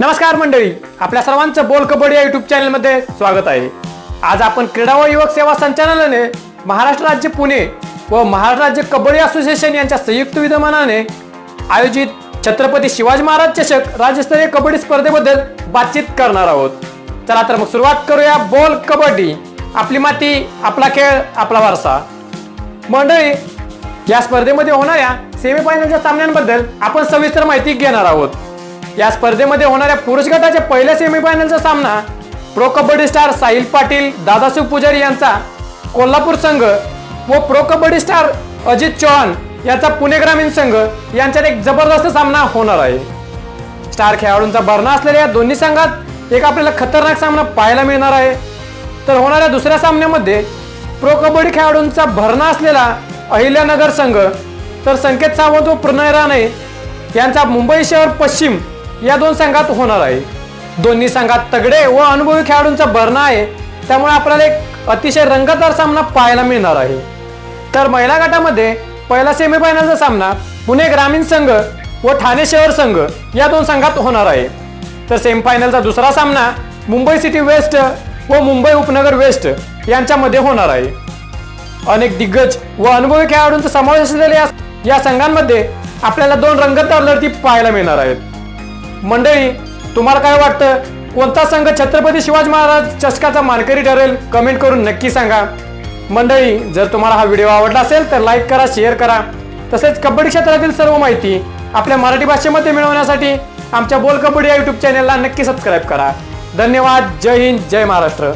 नमस्कार मंडळी आपल्या सर्वांचं बोल कबड्डी या युट्यूब चॅनलमध्ये स्वागत आहे. आज आपण क्रीडा व युवक सेवा संचालनाने महाराष्ट्र राज्य पुणे व महाराष्ट्र राज्य कबड्डी असोसिएशन यांच्या संयुक्त विद्यमानाने आयोजित छत्रपती शिवाजी महाराज चषक राज्यस्तरीय कबड्डी स्पर्धेबद्दल बातचीत करणार आहोत. चला तर मग सुरुवात करूया बोल कबड्डी. आपली माती आपला खेळ आपला वारसा. मंडळी या स्पर्धेमध्ये होणाऱ्या सेमीफायनलच्या सामन्यांबद्दल आपण सविस्तर माहिती घेणार आहोत. या स्पर्धेमध्ये होणाऱ्या पुरुष गटाच्या पहिल्या सेमीफायनलचा सामना प्रो कबड्डी स्टार साहिल पाटील दादाशिव पुजारी यांचा कोल्हापूर संघ व प्रो कबड्डी स्टार अजित चौहान यांचा पुणे ग्रामीण संघ यांच्यात एक जबरदस्त सामना होणार आहे. स्टार खेळाडूंचा भरणा असलेल्या या दोन्ही संघात एक आपल्याला खतरनाक सामना पाहायला मिळणार आहे. तर होणाऱ्या दुसऱ्या सामन्यामध्ये प्रो कबड्डी खेळाडूंचा भरणा असलेला अहिल्यानगर संघ तर संकेत सावंत व प्रणय राणे यांचा मुंबई शहर पश्चिम या दोन संघात होणार आहे. दोन्ही संघात तगडे व अनुभवी खेळाडूंचा भरणा आहे. त्यामुळे आपल्याला एक अतिशय रंगतदार सामना पाहायला मिळणार आहे. तर महिला गटामध्ये पहिला सेमीफायनलचा सामना पुणे ग्रामीण संघ व ठाणे शहर संघ या दोन संघात होणार आहे. तर सेमीफायनलचा दुसरा सामना मुंबई सिटी वेस्ट व मुंबई उपनगर वेस्ट यांच्यामध्ये होणार आहे. अनेक दिग्गज व अनुभवी खेळाडूंचा समावेश असलेल्या या- संघांमध्ये आपल्याला दोन रंगतदार लढती पाहायला मिळणार आहेत. मंडळी तुम्हाला काय वाटतं? कोणता संघ छत्रपती शिवाजी महाराज चषकाचा मानकरी ठरेल? कमेंट करून नक्की सांगा. मंडळी जर तुम्हाला हा व्हिडिओ आवडला असेल तर लाईक करा शेअर करा. तसेच कबड्डी क्षेत्रातील सर्व माहिती आपल्या मराठी भाषेमध्ये मिळवण्यासाठी आमच्या बोल कबड्डी या युट्यूब चॅनलला नक्की सबस्क्राईब करा. धन्यवाद. जय हिंद. जय महाराष्ट्र.